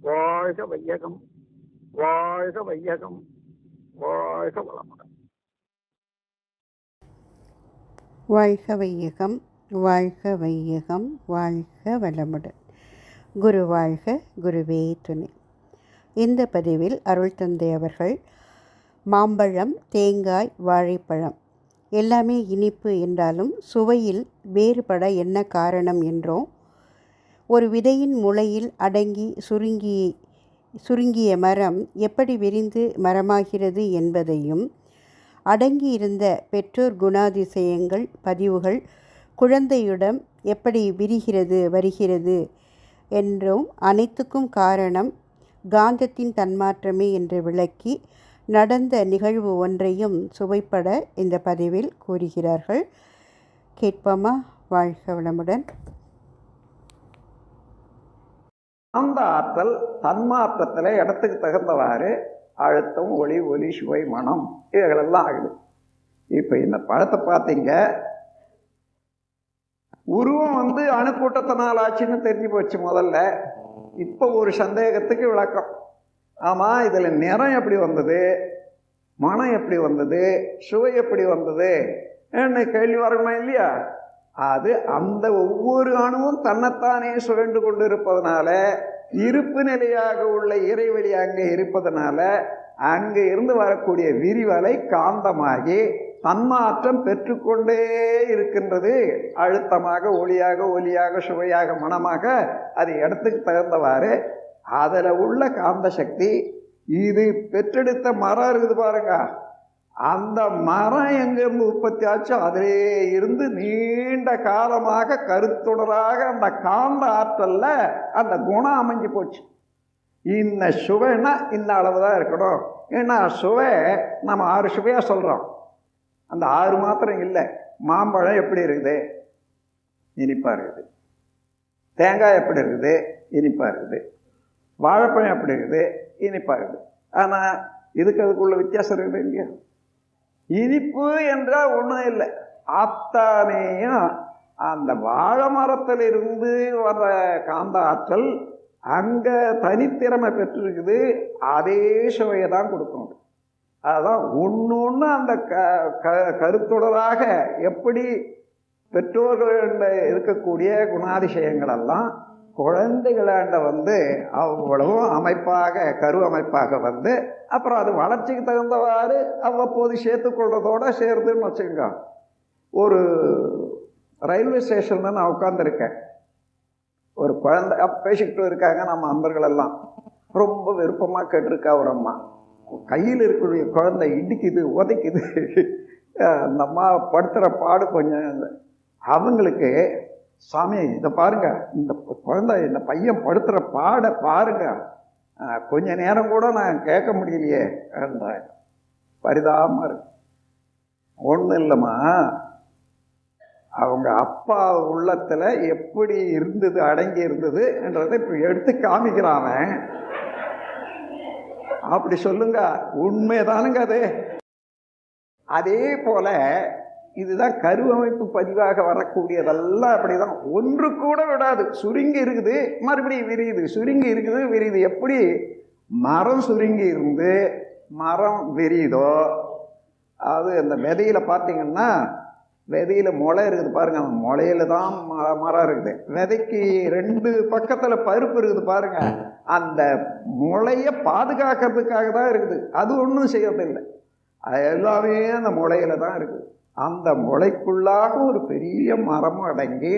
வாழ்க வையகம் வாழ்க வையகம் வாழ்க வளமுடன். வாழ்க வையகம் வாழ்க வையகம் வாழ்க வளமுடன். குரு வாழ்க குருவே துணை. இந்த பதிவில் அருள் தந்தை அவர்கள் மாம்பழம் தேங்காய் வாழைப்பழம் எல்லாமே இனிப்பு என்றாலும் சுவையில் வேறுபட என்ன காரணம் என்றோம் ஒரு விதையின் முளையில் அடங்கி சுருங்கி சுருங்கிய மரம் எப்படி விரிந்து மரமாகிறது என்பதையும் அடங்கியிருந்த பெற்றோர் குணாதிசயங்கள் பதிவுகள் குழந்தையிடம் எப்படி விரிகிறது வருகிறது என்றும் அனைத்துக்கும் காரணம் காந்தத்தின் தன்மாற்றமே என்று விளக்கி நடந்த நிகழ்வு ஒன்றையும் சுவைப்பட இந்த பதிவில் கூறுகிறார்கள். கேட்போமா? வாழ்க வளமுடன். அந்த ஆற்றல் தன்மாற்றத்தில் இடத்துக்கு தகுந்தவாறு அழுத்தம் ஒளி ஒலி சுவை மனம் இவைகளெல்லாம் ஆகுது. இப்போ இந்த பழத்தை பார்த்தீங்க உருவம் வந்து அணுக்கூட்டத்தினால் ஆச்சுன்னு தெரிஞ்சு போச்சு முதல்ல. இப்போ ஒரு சந்தேகத்துக்கு விளக்கம். ஆமாம் இதில் நிறம் எப்படி வந்தது? மனம் எப்படி வந்தது? சுவை எப்படி வந்தது? என்ன கேள்வி வரணுமா இல்லையா? அது அந்த ஒவ்வொரு அணுவும் தன்னைத்தானே சுழண்டு கொண்டு இருப்பதனால இருப்பு நிலையாக உள்ள இறைவெளி அங்கே இருப்பதனால அங்கே இருந்து வரக்கூடிய விரிவலை காந்தமாகி தன்மாற்றம் பெற்றுக்கொண்டே இருக்கின்றது. அழுத்தமாக ஒளியாக ஒலியாக சுவையாக மனமாக அது இடத்துக்கு தகுந்தவாறு அதில் உள்ள காந்த சக்தி இது பெற்றெடுத்த மரம் இருக்குது பாருங்க. அந்த மரம் எங்கேருந்து உற்பத்தி ஆச்சோ அதிலே இருந்து நீண்ட காலமாக கருத்துடராக அந்த காந்த ஆற்றலில் அந்த குணம் அமைஞ்சு போச்சு. இந்த சுவைன்னா இந்த அளவு தான் இருக்கணும். ஏன்னா சுவை நம்ம ஆறு சுவையாக சொல்கிறோம் அந்த ஆறு மாத்திரம் இல்லை. மாம்பழம் எப்படி இருக்குது? இனிப்பாக இருக்குது. தேங்காய் எப்படி இருக்குது? இனிப்பாக இருக்குது. வாழைப்பழம் எப்படி இருக்குது? இனிப்பாக இருக்குது. ஆனால் இதுக்கு அதுக்குள்ள வித்தியாசம் இருக்குது இல்லையா? இனிப்பு என்றால் ஒன்றும் இல்லை. அத்தானேயும் அந்த வாழை மரத்தில் இருந்து வர்ற காந்த ஆற்றல் அங்கே தனித்திறமை பெற்றிருக்குது. அதே சுவையை தான் கொடுக்கணும் அதுதான் ஒன்று ஒன்று அந்த க க கருத்துடராக எப்படி பெற்றோர்கள் இருக்கக்கூடிய குணாதிசயங்களெல்லாம் குழந்தைகளாண்ட வந்து அவ்வளவும் அமைப்பாக கரு அமைப்பாக வந்து அப்புறம் அது வளர்ச்சிக்கு தகுந்தவாறு அவ்வப்போது சேர்த்துக்கொள்றதோட சேருதுன்னு வச்சுக்கோங்க. ஒரு ரயில்வே ஸ்டேஷனில் நான் உட்காந்துருக்கேன் ஒரு குழந்தை பேசிக்கிட்டு இருக்காங்க நம்ம அன்பர்கள் எல்லாம். ரொம்ப விருப்பமாக கேட்டிருக்கா ஒரு அம்மா. கையில் இருக்கக்கூடிய குழந்தை இடிக்குது உதைக்குது. அந்த அம்மா படுத்துகிற பாடு கொஞ்சம் அவங்களுக்கு சாமி இதை பாருங்க. இந்த குழந்தை இந்த பையன் படுத்துகிற பாட பாருங்க. கொஞ்ச நேரம் கூட நான் கேட்க முடியலையே என்றேன் பரிதாபமாக இருக்கு. ஒன்றும் இல்லைம்மா. அவங்க அப்பா உள்ளத்தில் எப்படி இருந்தது அடங்கி இருந்தது என்றதை இப்போ எடுத்து காமிக்கிறான் அப்படி சொல்லுங்க. உண்மைதானுங்க அது. அதே போல இதுதான் கருவமைப்பு பதிவாக வரக்கூடியதெல்லாம் அப்படிதான். ஒன்று கூட விடாது. சுருங்கி இருக்குது மறுபடியும் விரியுது. சுருங்கி இருக்குது விரியுது. எப்படி? மரம் சுருங்கி இருந்து மரம் விரியுதோ? அது அந்த விதையில் பார்த்தீங்கன்னா விதையில் முளை இருக்குது பாருங்கள் அந்த முளையில தான் மரம் இருக்குது. விதைக்கு ரெண்டு பக்கத்தில் பருப்பு இருக்குது பாருங்கள் அந்த முளைய பாதுகாக்கிறதுக்காக தான் இருக்குது. அது ஒன்றும் செய்யறதில்லை. அது எல்லாமே அந்த முளையில தான் இருக்குது. அந்த முளைக்குள்ளாக ஒரு பெரிய மரம் அடங்கி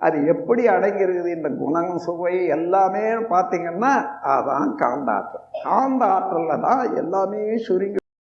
அது எப்படி அடங்கிருக்குது இந்த குணம் சுவை எல்லாமே பார்த்தீங்கன்னா அதான் காந்த ஆற்றல். காந்த ஆற்றலில் தான் எல்லாமே சுருங்கி